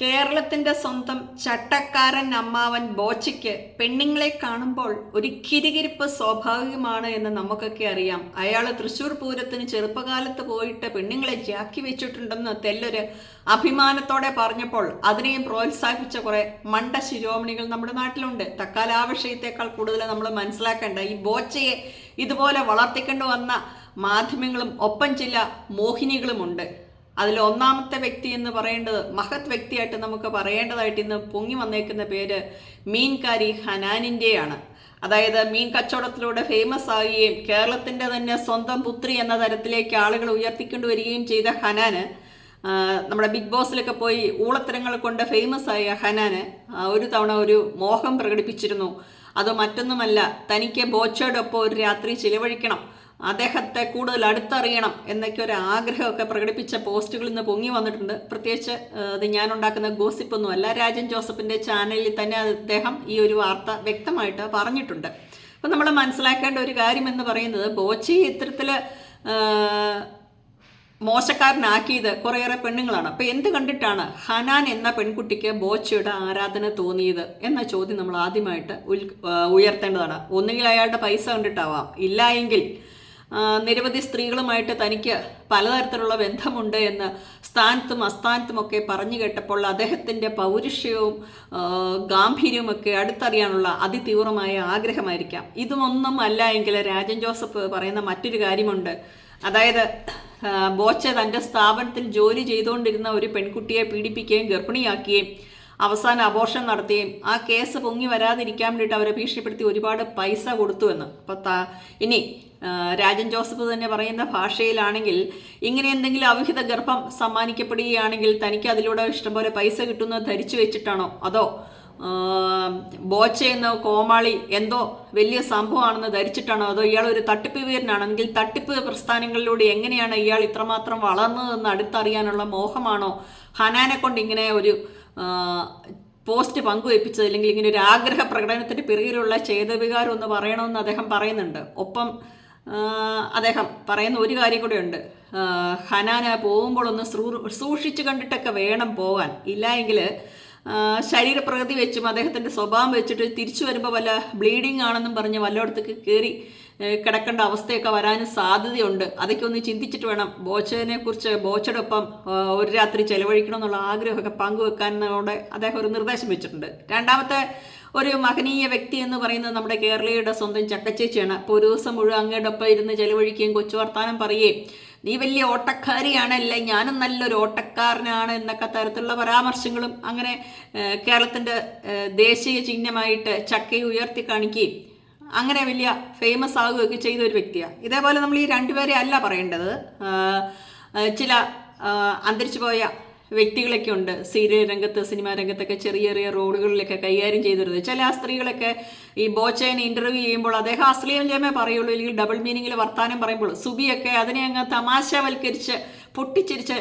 കേരളത്തിന്റെ സ്വന്തം ചട്ടക്കാരൻ അമ്മാവൻ ബോച്ചയ്ക്ക് പെണ്ണുങ്ങളെ കാണുമ്പോൾ ഒരു കിരികിരിപ്പ് സ്വാഭാവികമാണ് എന്ന് നമുക്കൊക്കെ അറിയാം. അയാൾ തൃശ്ശൂർ പൂരത്തിന് ചെറുപ്പകാലത്ത് പോയിട്ട് പെണ്ണുങ്ങളെ ജാക്കി വെച്ചിട്ടുണ്ടെന്ന് തെല്ലൊരു അഭിമാനത്തോടെ പറഞ്ഞപ്പോൾ അതിനെയും പ്രോത്സാഹിപ്പിച്ച കുറെ മണ്ട ശിരോമണികൾ നമ്മുടെ നാട്ടിലുണ്ട്. തക്കാലാവശ്യത്തേക്കാൾ കൂടുതൽ നമ്മൾ മനസ്സിലാക്കേണ്ട ഈ ബോച്ചയെ ഇതുപോലെ വളർത്തിക്കൊണ്ടു വന്ന മാധ്യമങ്ങളും ഒപ്പം ചില മോഹിനികളുമുണ്ട്. അതിൽ ഒന്നാമത്തെ വ്യക്തി എന്ന് പറയേണ്ടത് മഹത് വ്യക്തിയായിട്ട് നമുക്ക് പറയേണ്ടതായിട്ട് ഇന്ന് പൊങ്ങി വന്നേക്കുന്ന പേര് മീൻകാരി ഹനാനിന്റെയാണ് അതായത് മീൻ കച്ചവടത്തിലൂടെ ഫേമസ് ആകുകയും കേരളത്തിന്റെ തന്നെ സ്വന്തം പുത്രി എന്ന തരത്തിലേക്ക് ആളുകൾ ഉയർത്തിക്കൊണ്ടുവരികയും ചെയ്ത ഹനാന് നമ്മുടെ ബിഗ് ബോസിലൊക്കെ പോയി ഊളത്തരങ്ങൾ കൊണ്ട് ഫേമസ് ആയ ഹനാന് ഒരു തവണ ഒരു മോഹം പ്രകടിപ്പിച്ചിരുന്നു. അത് മറ്റൊന്നുമല്ല തനിക്ക് ബോച്ചയോടൊപ്പം ഒരു രാത്രി ചിലവഴിക്കണം. അദ്ദേഹത്തെ കൂടുതൽ അടുത്തറിയണം എന്നൊക്കെ ഒരു ആഗ്രഹമൊക്കെ പ്രകടിപ്പിച്ച പോസ്റ്റുകൾ ഇന്ന് പൊങ്ങി വന്നിട്ടുണ്ട്. പ്രത്യേകിച്ച് അത് ഞാൻ ഉണ്ടാക്കുന്ന ഗോസിപ്പൊന്നുമല്ല. രാജൻ ജോസഫിന്റെ ചാനലിൽ തന്നെ അദ്ദേഹം ഈ ഒരു വാർത്ത വ്യക്തമായിട്ട് പറഞ്ഞിട്ടുണ്ട്. അപ്പം നമ്മൾ മനസ്സിലാക്കേണ്ട ഒരു കാര്യം എന്ന് പറയുന്നത് ബോച്ചി ഇത്തരത്തിൽ മോശക്കാരനാക്കിയത് കുറേയേറെ പെണ്ണുങ്ങളാണ്. അപ്പം എന്ത് കണ്ടിട്ടാണ് ഹനാൻ എന്ന പെൺകുട്ടിക്ക് ബോച്ചയുടെ ആരാധന തോന്നിയത് എന്ന ചോദ്യം നമ്മൾ ആദ്യമായിട്ട് ഉയർത്തേണ്ടതാണ്. ഒന്നുകിൽ അയാളുടെ പൈസ കണ്ടിട്ടാവാം. ഇല്ല നിരവധി സ്ത്രീകളുമായിട്ട് തനിക്ക് പലതരത്തിലുള്ള ബന്ധമുണ്ട് എന്ന് സ്ഥാനത്തും അസ്ഥാനത്തും ഒക്കെ പറഞ്ഞു കേട്ടപ്പോൾ അദ്ദേഹത്തിന്റെ പൗരുഷ്യവും ഗാംഭീര്യവും ഒക്കെ അടുത്തറിയാനുള്ള അതിതീവ്രമായ ആഗ്രഹമായിരിക്കാം. ഇതുമൊന്നും അല്ല എങ്കിൽ രാജൻ ജോസഫ് പറയുന്ന മറ്റൊരു കാര്യമുണ്ട്. അതായത് ബോച്ച തന്റെ സ്ഥാപനത്തിൽ ജോലി ചെയ്തുകൊണ്ടിരുന്ന ഒരു പെൺകുട്ടിയെ പീഡിപ്പിക്കുകയും ഗർഭിണിയാക്കുകയും അവസാനം അബോർഷൻ നടത്തുകയും ആ കേസ് പൊങ്ങി വരാതിരിക്കാൻ വേണ്ടിയിട്ട് അവരെ ഭീഷണിപ്പെടുത്തി ഒരുപാട് പൈസ കൊടുത്തുവെന്ന് അപ്പോൾ ത ഇനി രാജൻ ജോസഫ് തന്നെ പറയുന്ന ഭാഷയിലാണെങ്കിൽ ഇങ്ങനെ എന്തെങ്കിലും അവിഹിത ഗർഭം സമ്മാനിക്കപ്പെടുകയാണെങ്കിൽ തനിക്ക് അതിലൂടെ ഇഷ്ടംപോലെ പൈസ കിട്ടുന്നത് ധരിച്ചു വെച്ചിട്ടാണോ? അതോ ബോച്ച എന്ന കോമാളി എന്തോ വലിയ സംഭവമാണെന്ന് ധരിച്ചിട്ടാണോ? അതോ ഇയാൾ ഒരു തട്ടിപ്പ് വീരനാണെങ്കിൽ തട്ടിപ്പ് പ്രസ്ഥാനങ്ങളിലൂടെ എങ്ങനെയാണ് ഇയാൾ ഇത്രമാത്രം വളർന്നതെന്ന് അടുത്തറിയാനുള്ള മോഹമാണോ? ഹനാനെ കൊണ്ട് ഇങ്ങനെ ഒരു പോസ്റ്റ് പങ്കുവയ്പ്പിച്ചത് അല്ലെങ്കിൽ ഇങ്ങനെ ഒരു ആഗ്രഹ പ്രകടനത്തിന്റെ പിറകിലുള്ള ഛേദവികാരം ഒന്ന് പറയണമെന്ന് അദ്ദേഹം പറയുന്നുണ്ട്. ഒപ്പം അദ്ദേഹം പറയുന്ന ഒരു കാര്യം കൂടെയുണ്ട് ഹനാന പോകുമ്പോഴൊന്ന് സൂക്ഷിച്ചു കണ്ടിട്ടൊക്കെ വേണം പോകാൻ. ഇല്ല എങ്കിൽ ശരീരപ്രകൃതി വെച്ചും അദ്ദേഹത്തിന്റെ സ്വഭാവം വെച്ചിട്ട് തിരിച്ചു വരുമ്പോൾ വല്ല ബ്ലീഡിങ് ആണെന്നും പറഞ്ഞ് വല്ലയിടത്തേക്ക് കയറി കിടക്കേണ്ട അവസ്ഥയൊക്കെ വരാനും സാധ്യതയുണ്ട്. അതൊക്കെ ഒന്ന് ചിന്തിച്ചിട്ട് വേണം. ബോച്ചനെ കുറിച്ച് ബോച്ചയോടൊപ്പം ഒരു രാത്രി ചെലവഴിക്കണം എന്നുള്ള ആഗ്രഹമൊക്കെ പങ്കുവെക്കാനോടെ അദ്ദേഹം ഒരു നിർദ്ദേശം വെച്ചിട്ടുണ്ട്. രണ്ടാമത്തെ ഒരു മഹനീയ വ്യക്തി എന്ന് പറയുന്നത് നമ്മുടെ കേരളീയുടെ സ്വന്തം ചക്കച്ചേച്ചിയാണ്. അപ്പോൾ ഒരു ദിവസം മുഴുവൻ അങ്ങയുടെ ഒപ്പം ഇരുന്ന് ചെലവഴിക്കുകയും കൊച്ചു വർത്താനം പറയുകയും നീ വലിയ ഓട്ടക്കാരിയാണല്ലേ ഞാനും നല്ലൊരു ഓട്ടക്കാരനാണ് എന്നൊക്കെ തരത്തിലുള്ള പരാമർശങ്ങളും അങ്ങനെ കേരളത്തിന്റെ ദേശീയ ചിഹ്നമായിട്ട് ചക്കയെ ഉയർത്തി കാണിക്കുകയും അങ്ങനെ വലിയ ഫേമസ് ആകുകയൊക്കെ ചെയ്ത ഒരു വ്യക്തിയാണ് ഇതേപോലെ നമ്മൾ ഈ രണ്ടുപേരെ അല്ല പറയേണ്ടത്. ചില അന്തരിച്ചു പോയ വ്യക്തികളൊക്കെ ഉണ്ട്. സീരിയൽ രംഗത്ത് സിനിമാ രംഗത്തൊക്കെ ചെറിയ ചെറിയ റോളുകളിലൊക്കെ കൈകാര്യം ചെയ്തിരുന്നത് ചില ആ സ്ത്രീകളൊക്കെ ഈ ബോച്ചേനെ ഇന്റർവ്യൂ ചെയ്യുമ്പോൾ അദ്ദേഹം അശ്ലീലം ജയമേ പറയുള്ളൂ അല്ലെങ്കിൽ ഡബിൾ മീനിങ്ങിൽ വർത്താനം പറയുമ്പോൾ. സുബിയൊക്കെ അതിനെ അങ്ങ് തമാശവൽക്കരിച്ച് പൊട്ടിച്ചിരിച്ച്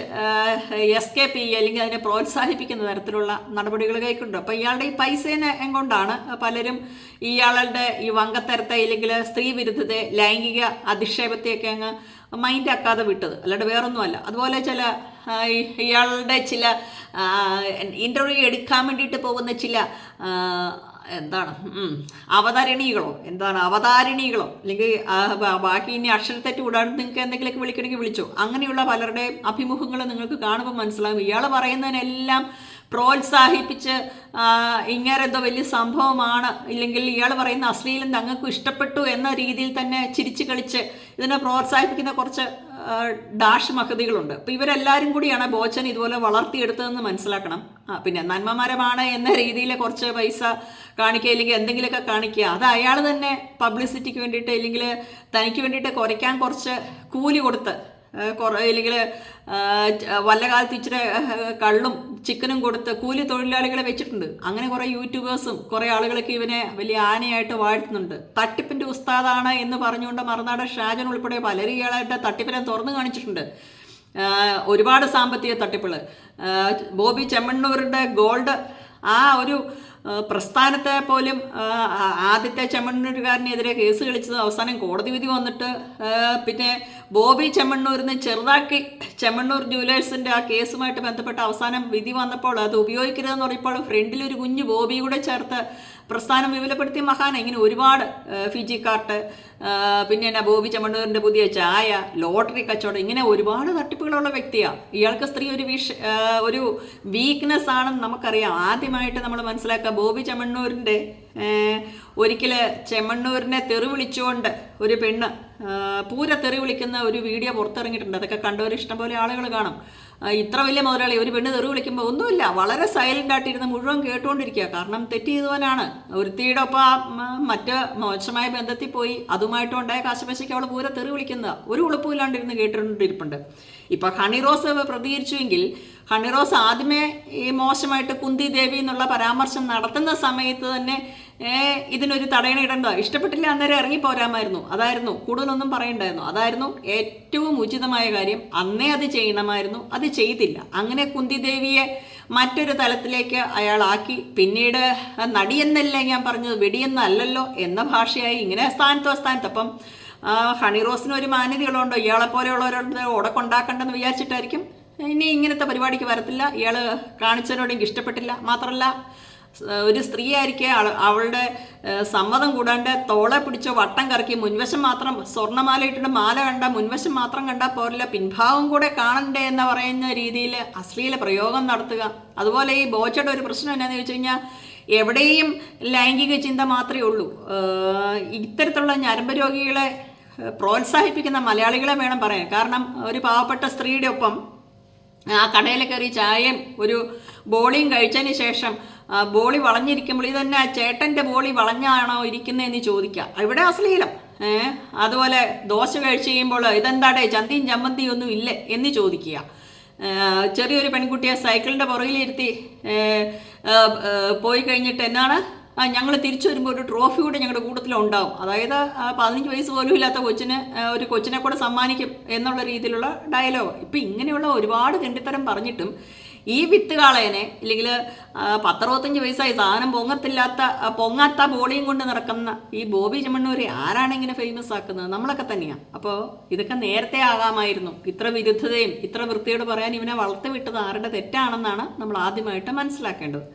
എസ്കേപ്പ് ചെയ്യുക അല്ലെങ്കിൽ അതിനെ പ്രോത്സാഹിപ്പിക്കുന്ന തരത്തിലുള്ള നടപടികൾ കൈക്കൊണ്ട്. അപ്പോൾ ഇയാളുടെ ഈ പൈസേനെ കൊണ്ടാണ് പലരും ഇയാളുടെ ഈ വങ്കത്തരത്തെ അല്ലെങ്കിൽ സ്ത്രീ വിരുദ്ധത്തെ ലൈംഗിക അധിക്ഷേപത്തെയൊക്കെ അങ്ങ് മൈൻഡ് ആക്കാതെ വിട്ടത്. അല്ലാണ്ട് വേറൊന്നുമല്ല. അതുപോലെ ചില ഇയാളുടെ ചില ഇന്റർവ്യൂ എടുക്കാൻ വേണ്ടിയിട്ട് പോകുന്ന ചില എന്താണ്? അവതരണികളോ? എന്താണ് അവതാരിണികളോ? അല്ലെങ്കിൽ ബാക്കി ഇനി അക്ഷരത്തെറ്റ് കൂടാണ്ട് നിങ്ങൾക്ക് എന്തെങ്കിലുമൊക്കെ വിളിക്കണമെങ്കിൽ വിളിച്ചോ. അങ്ങനെയുള്ള പലരുടെയും അഭിമുഖങ്ങൾ നിങ്ങൾക്ക് കാണുമ്പോൾ മനസ്സിലാകും ഇയാൾ പറയുന്നതിനെല്ലാം പ്രോത്സാഹിപ്പിച്ച് ഇങ്ങനെ ഇങ്ങനെന്തോ വലിയ സംഭവമാണ്. ഇല്ലെങ്കിൽ ഇയാൾ പറയുന്ന അശ്ലീലം തങ്ങൾക്ക് ഇഷ്ടപ്പെട്ടു എന്ന രീതിയിൽ തന്നെ ചിരിച്ച് കളിച്ച് ഇതിനെ പ്രോത്സാഹിപ്പിക്കുന്ന കുറച്ച് ഡാഷ് മഹതികളുണ്ട്. അപ്പോൾ ഇവരെല്ലാവരും കൂടിയാണ് ബോച്ചൻ ഇതുപോലെ വളർത്തിയെടുത്തതെന്ന് മനസ്സിലാക്കണം. പിന്നെ നന്മമാരമാണ് എന്ന രീതിയിൽ കുറച്ച് പൈസ കാണിക്കുക അല്ലെങ്കിൽ എന്തെങ്കിലുമൊക്കെ കാണിക്കുക. അത് അയാൾ തന്നെ പബ്ലിസിറ്റിക്ക് വേണ്ടിയിട്ട് ഇല്ലെങ്കിൽ തനിക്ക് വേണ്ടിയിട്ട് കുറയ്ക്കാൻ കുറച്ച് കൂലി കൊടുത്ത് കുറേ ഇല്ലെങ്കിൽ വല്ല കാലത്ത് ഇച്ചിരി കള്ളും ചിക്കനും കൊടുത്ത് കൂലി തൊഴിലാളികളെ വെച്ചിട്ടുണ്ട്. അങ്ങനെ കുറേ യൂട്യൂബേഴ്സും കുറേ ആളുകളൊക്കെ ഇവനെ വലിയ ആനയായിട്ട് വാഴ്ത്തുന്നുണ്ട്. തട്ടിപ്പിന്റെ ഉസ്താദാണ് എന്ന് പറഞ്ഞുകൊണ്ട് മറുനാട് ഷാജൻ ഉൾപ്പെടെ പലരും ഇയാളായിട്ട് തട്ടിപ്പിനെ തുറന്നു കാണിച്ചിട്ടുണ്ട്. ഒരുപാട് സാമ്പത്തിക തട്ടിപ്പുകൾ ബോബി ചെമ്മണ്ണൂരിന്റെ ഗോൾഡ് ആ ഒരു പ്രസ്ഥാനത്തെ പോലും ആദ്യത്തെ ചെമ്മണ്ണൂരുകാരനെതിരെ കേസ് കളിച്ചത് അവസാനം കോടതി വിധി വന്നിട്ട് പിന്നെ ബോബി ചെമ്മണ്ണൂരിന്ന് ചെറുതാക്കി ചെമ്മണ്ണൂർ ജുവലേഴ്സിന്റെ ആ കേസുമായിട്ട് ബന്ധപ്പെട്ട അവസാനം വിധി വന്നപ്പോൾ അത് ഉപയോഗിക്കരുതെന്ന് പറഞ്ഞപ്പോൾ ഫ്രണ്ടിൽ ഒരു കുഞ്ഞു ബോബി കൂടെ ചേർത്ത് പ്രസ്ഥാനം വിപുലപ്പെടുത്തിയ മഹാൻ ഇങ്ങനെ ഒരുപാട് ഫിജി കാർട്ട് പിന്നെ എന്നാ ബോബി ചെമ്മണ്ണൂരിന്റെ പുതിയ ചായ ലോട്ടറി കച്ചവടം ഇങ്ങനെ ഒരുപാട് തട്ടിപ്പുകളുള്ള വ്യക്തിയാണ് ഇയാൾക്ക് സ്ത്രീ ഒരു വിഷ ഒരു വീക്ക്നെസ് ആണെന്ന് നമുക്കറിയാം. ആദ്യമായിട്ട് നമ്മൾ മനസ്സിലാക്കുക ബോബി ചെമ്മണ്ണൂരിന്റെ ഒരിക്കൽ ചെമ്മണ്ണൂരിനെ തെറി വിളിച്ചുകൊണ്ട് ഒരു പെണ്ണ് പൂര തെറി വിളിക്കുന്ന ഒരു വീഡിയോ പുറത്തിറങ്ങിയിട്ടുണ്ട്. അതൊക്കെ കണ്ടവർ ഇഷ്ടംപോലെ ആളുകൾ കാണും. ഇത്ര വലിയ മുതലാളി ഒരു പെണ്ണ് തെറി വിളിക്കുമ്പോൾ ഒന്നുമില്ല. വളരെ സൈലന്റ് ആയിട്ടിരുന്ന് മുഴുവൻ കേട്ടുകൊണ്ടിരിക്കുക കാരണം തെറ്റ് ചെയ്തവനാണ്. ഒരുത്തിയുടെ ഒപ്പം മറ്റ് മോശമായ ബന്ധത്തിൽ പോയി. അതുമായിട്ടുണ്ടായ കാശപശയ്ക്ക് അവൾ പൂര തെറി വിളിക്കുന്നത് ഒരു ഉളുപ്പുമില്ലാണ്ടിരുന്ന് കേട്ടുകൊണ്ടിരിപ്പുണ്ട് ഇപ്പൊ ഹണിറോസ് പ്രതികരിച്ചുവെങ്കിൽ ഹണിറോസ് ആദ്യമേ ഈ മോശമായിട്ട് കുന്തി ദേവി എന്നുള്ള പരാമർശം നടത്തുന്ന സമയത്ത് തന്നെ ഇതിനൊരു തടയണ ഇടണ്ട ഇഷ്ടപ്പെട്ടില്ല അന്നേരം ഇറങ്ങി പോരാമായിരുന്നു. അതായിരുന്നു. കൂടുതലൊന്നും പറയണ്ടായിരുന്നു. അതായിരുന്നു ഏറ്റവും ഉചിതമായ കാര്യം. അന്നേ അത് ചെയ്യണമായിരുന്നു. അത് ചെയ്തില്ല. അങ്ങനെ കുന്തി ദേവിയെ മറ്റൊരു തലത്തിലേക്ക് അയാളാക്കി. പിന്നീട് നടിയെന്നല്ലേ ഞാൻ പറഞ്ഞത്? വെടിയെന്നല്ലല്ലോ എന്ന ഭാഷയായി ഇങ്ങനെ സ്ഥാനത്തോ സ്ഥാനത്ത് അപ്പം ആ, ഹണിറോസിന് ഒരു മാന്യതകളുണ്ടോ ഇയാളെ പോലെയുള്ളവരുടെ ഉടക്കുണ്ടാക്കണ്ടെന്ന് വിചാരിച്ചിട്ടായിരിക്കും. ഇനി ഇങ്ങനത്തെ പരിപാടിക്ക് വരത്തില്ല. ഇയാൾ കാണിച്ചതിനോട് എനിക്ക് ഇഷ്ടപ്പെട്ടില്ല. മാത്രമല്ല ഒരു സ്ത്രീ ആയിരിക്കെ അവളുടെ സമ്മതം കൂടാണ്ട് തോളെ പിടിച്ചോ വട്ടം കറക്കി മുൻവശം മാത്രം സ്വർണമാല ഇട്ടിട്ട് മാല കണ്ട മുൻവശം മാത്രം കണ്ടാൽ പോരില്ല. പിൻഭാവം കൂടെ കാണണ്ടേ എന്ന് പറയുന്ന രീതിയിൽ അശ്ലീല പ്രയോഗം നടത്തുക. അതുപോലെ ഈ ബോച്ചയുടെ ഒരു പ്രശ്നം എന്നാന്ന് ചോദിച്ചു കഴിഞ്ഞാൽ എവിടെയും ലൈംഗിക ചിന്ത മാത്രമേ ഉള്ളൂ. ഇത്തരത്തിലുള്ള ഞരമ്പ് രോഗികളെ പ്രോത്സാഹിപ്പിക്കുന്ന മലയാളികളെ വേണം പറയാൻ. കാരണം ഒരു പാവപ്പെട്ട സ്ത്രീയുടെ ഒപ്പം ആ കടയിൽ കയറി ചായയും ഒരു ബോളിയും കഴിച്ചതിന് ശേഷം ബോളി വളഞ്ഞിരിക്കുമ്പോൾ ഇതന്നെ ആ ചേട്ടന്റെ ബോളി വളഞ്ഞാണോ ഇരിക്കുന്നതെന്ന് ചോദിക്കുക. ഇവിടെ അശ്ലീലം. അതുപോലെ ദോശ കഴിച്ച് കഴിയുമ്പോൾ ഇതെന്താടേ ചന്തിയും ചമ്മന്തിയും ഒന്നും ഇല്ലേ എന്ന് ചോദിക്കുക. ചെറിയൊരു പെൺകുട്ടിയെ സൈക്കിളിന്റെ പുറകിലിരുത്തി പോയി കഴിഞ്ഞിട്ട് എന്നാണ്? ഞങ്ങൾ തിരിച്ചു വരുമ്പോൾ ഒരു ട്രോഫി കൂടെ ഞങ്ങളുടെ കൂട്ടത്തിൽ ഉണ്ടാവും അതായത് പതിനഞ്ച് വയസ്സ് പോലും ഇല്ലാത്ത കൊച്ചിന് ഒരു കൊച്ചിനെ കൂടെ സമ്മാനിക്കും എന്നുള്ള രീതിയിലുള്ള ഡയലോഗ് ഇപ്പം ഇങ്ങനെയുള്ള ഒരുപാട് തെണ്ടിത്തരം പറഞ്ഞിട്ടും ഈ വിത്ത് കാളേനെ ഇല്ലെങ്കിൽ പത്തറുപത്തഞ്ച് വയസ്സായി സാധനം പൊങ്ങത്തില്ലാത്ത പൊങ്ങാത്ത ബോളിയും കൊണ്ട് നടക്കുന്ന ഈ ബോബി ചെമ്മണ്ണൂരെ ആരാണ് ഇങ്ങനെ ഫേമസ് ആക്കുന്നത്? നമ്മളൊക്കെ തന്നെയാണ് അപ്പോൾ ഇതൊക്കെ നേരത്തെ ആകാമായിരുന്നു. ഇത്ര വിരുദ്ധതയും ഇത്ര വൃത്തിയോട് പറയാൻ ഇവനെ വളർത്തി വിട്ടത് ആരുടെ തെറ്റാണെന്നാണ് നമ്മൾ ആദ്യമായിട്ട് മനസ്സിലാക്കേണ്ടത്.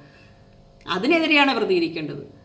അതിനെതിരെയാണ് പ്രതികരിക്കേണ്ടത്.